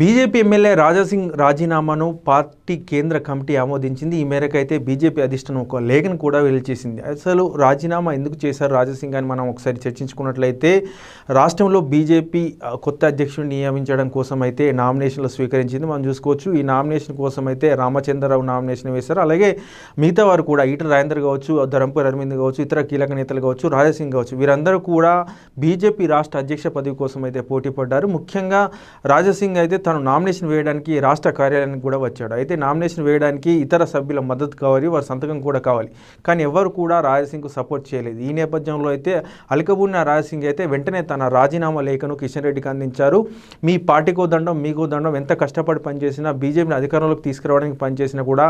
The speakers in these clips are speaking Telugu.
బీజేపీ ఎమ్మెల్యే రాజాసింగ్ రాజీనామాను పార్టీ కేంద్ర కమిటీ ఆమోదించింది. ఈ మేరకు అయితే బీజేపీ అధిష్టానం ఒక లేఖను కూడా వెలిచేసింది అసలు రాజీనామా ఎందుకు చేశారు? రాజాసింగ్ అని మనం ఒకసారి చర్చించుకున్నట్లయితే రాష్ట్రంలో బీజేపీ కొత్త అధ్యక్షుడిని నియమించడం కోసం అయితే నామినేషన్లు స్వీకరించింది. మనం చూసుకోవచ్చు ఈ నామినేషన్ కోసం అయితే రామచంద్రరావు నామినేషన్ వేశారు. అలాగే మిగతా వారు కూడా ఈట రాజేందర్ కావచ్చు ధరంపూర్ అరవింద్ కావచ్చు ఇతర కీలక నేతలు కావచ్చు రాజాసింగ్ కావచ్చు వీరందరూ కూడా బీజేపీ రాష్ట్ర అధ్యక్ష పదవి కోసం అయితే పోటీ పడ్డారు. ముఖ్యంగా రాజాసింగ్ అయితే తను నామినేషన్ వేయడానికి రాష్ట్ర కార్యాలయానికి కూడా వచ్చాడు. అయితే నామినేషన్ వేయడానికి ఇతర సభ్యుల మద్దతు కావాలి వారి సంతకం కూడా కావాలి. కానీ ఎవరు కూడా రాజాసింగ్కు సపోర్ట్ చేయలేదు. ఈ నేపథ్యంలో అయితే అలకబున్న రాజసింగ్ అయితే వెంటనే తన రాజీనామా లేఖను కిషన్ రెడ్డికి అందించారు. మీ పార్టీకో దండం మీకో దండం ఎంత కష్టపడి పనిచేసినా బీజేపీని అధికారంలోకి తీసుకురావడానికి పనిచేసినా కూడా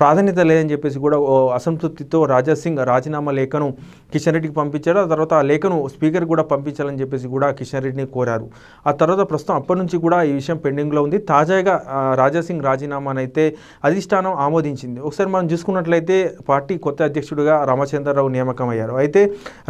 ప్రాధాన్యత లేదని చెప్పేసి కూడా ఓ అసంతృప్తితో రాజాసింగ్ రాజీనామా లేఖను కిషన్ రెడ్డికి పంపించారు. ఆ తర్వాత ఆ లేఖను స్పీకర్ కూడా పంపించాలని చెప్పేసి కూడా కిషన్ రెడ్డిని కోరారు. ఆ తర్వాత ప్రస్తుతం అప్పటి నుంచి కూడా ఈ విషయం పెండింగ్లో ఉంది. తాజాగా రాజాసింగ్ రాజీనామాను అయితే అధిష్టానం ఆమోదించింది. ఒకసారి మనం చూసుకున్నట్లయితే పార్టీ కొత్త అధ్యక్షుడిగా రామచంద్రరావు నియామకం అయ్యారు అయితే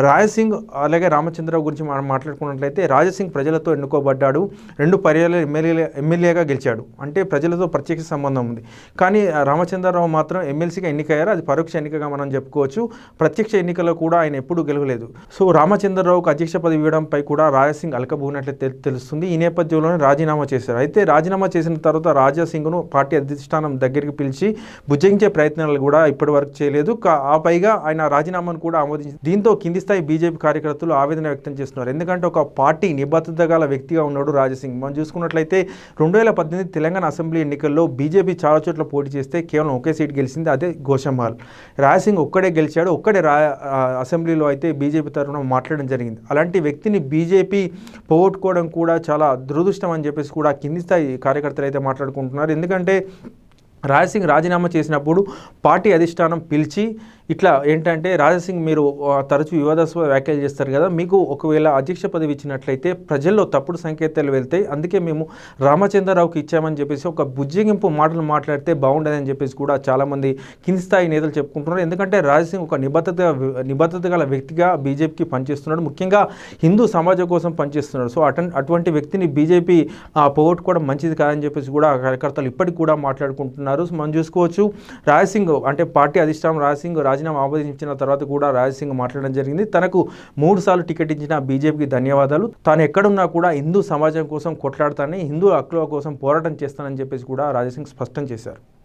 రాజసింగ్ అలాగే రామచంద్రరావు గురించి మనం మాట్లాడుకున్నట్లయితే రాజసింగ్ ప్రజలతో ఎన్నుకోబడ్డాడు. రెండు పర్యాలు ఎమ్మెల్యే ఎమ్మెల్యేగా గెలిచాడు. అంటే ప్రజలతో ప్రత్యక్ష సంబంధం ఉంది. కానీ రామచంద్రరావు మాత్రం ఎమ్మెల్సీగా ఎన్నికయ్యారు. అది పరోక్ష ఎన్నికగా మనం చెప్పుకోవచ్చు. ప్రత్యక్ష ఎన్నికల్లో కూడా ఆయన ఎప్పుడూ గెలవలేదు. సో రామచంద్రరావుకు అధ్యక్ష పదవి ఇవ్వడంపై కూడా రాజసింగ్ అలకబూనట్లు తెలుస్తుంది. ఈ నేపథ్యంలోనే రాజీనామా చేశారు. అయితే అయితే రాజీనామా చేసిన తర్వాత రాజాసింగ్ను పార్టీ అధిష్టానం దగ్గరికి పిలిచి భుజించే ప్రయత్నాలు కూడా ఇప్పటి వరకు చేయలేదు. కా- ఆ పైగా ఆయన రాజీనామాను కూడా ఆమోదించి దీంతో కింది స్థాయి బీజేపీ కార్యకర్తలు ఆవేదన వ్యక్తం చేస్తున్నారు. ఎందుకంటే ఒక పార్టీ నిబద్ధత గల వ్యక్తిగా ఉన్నాడు రాజసింగ్ మనం చూసుకున్నట్లయితే రెండు వేల పద్దెనిమిది తెలంగాణ అసెంబ్లీ ఎన్నికల్లో బీజేపీ చాలా చోట్ల పోటీ చేస్తే కేవలం ఒకే సీట్ గెలిచింది అదే గోషంహాల్ రాజసింగ్ ఒక్కడే గెలిచాడు. ఒక్కడే రా అసెంబ్లీలో అయితే బీజేపీ తరఫున మాట్లాడడం జరిగింది. అలాంటి వ్యక్తిని బీజేపీ పోగొట్టుకోవడం కూడా చాలా దురదృష్టం అని చెప్పేసి కూడా కింది స్థాయి కార్యకర్తలు అయితే మాట్లాడుకుంటున్నారు. ఎందుకంటే రాజసింగ్ రాజీనామా చేసినప్పుడు పార్టీ అధిష్టానం పిలిచి ఇట్లా ఏంటంటే రాజసింగ్ మీరు తరచూ వివాదాస్పద వ్యాఖ్యలు చేస్తారు కదా మీకు ఒకవేళ అధ్యక్ష పదవి ఇచ్చినట్లయితే ప్రజల్లో తప్పుడు సంకేతాలు వెళ్తాయి. అందుకే మేము రామచంద్రరావుకి ఇచ్చామని చెప్పేసి ఒక బుజ్జగింపు మాటలు మాట్లాడితే బాగుండదని చెప్పేసి కూడా చాలామంది కింది స్థాయి నేతలు చెప్పుకుంటున్నారు. ఎందుకంటే రాజసింగ్ ఒక నిబద్ధత నిబద్ధత గల వ్యక్తిగా బీజేపీకి పనిచేస్తున్నాడు. ముఖ్యంగా హిందూ సమాజం కోసం పనిచేస్తున్నాడు. సో అటు అటువంటి వ్యక్తిని బీజేపీ పోగొట్టుకోవడం మంచిది కాదని చెప్పేసి కూడా కార్యకర్తలు ఇప్పటికి కూడా మాట్లాడుకుంటున్నారు. సో మనం చూసుకోవచ్చు రాజసింగ్ అంటే పార్టీ అధిష్టానం రాజసింగ్ రాజీనామా ఆమోదించిన తర్వాత కూడా రాజసింగ్ మాట్లాడడం జరిగింది. తనకు మూడు సార్లు టికెట్ ఇచ్చిన బీజేపీకి ధన్యవాదాలు. తాను ఎక్కడున్నా కూడా హిందూ సమాజం కోసం కొట్లాడతానని హిందూ హక్కుల కోసం పోరాటం చేస్తానని చెప్పేసి కూడా రాజసింగ్ స్పష్టం చేశారు.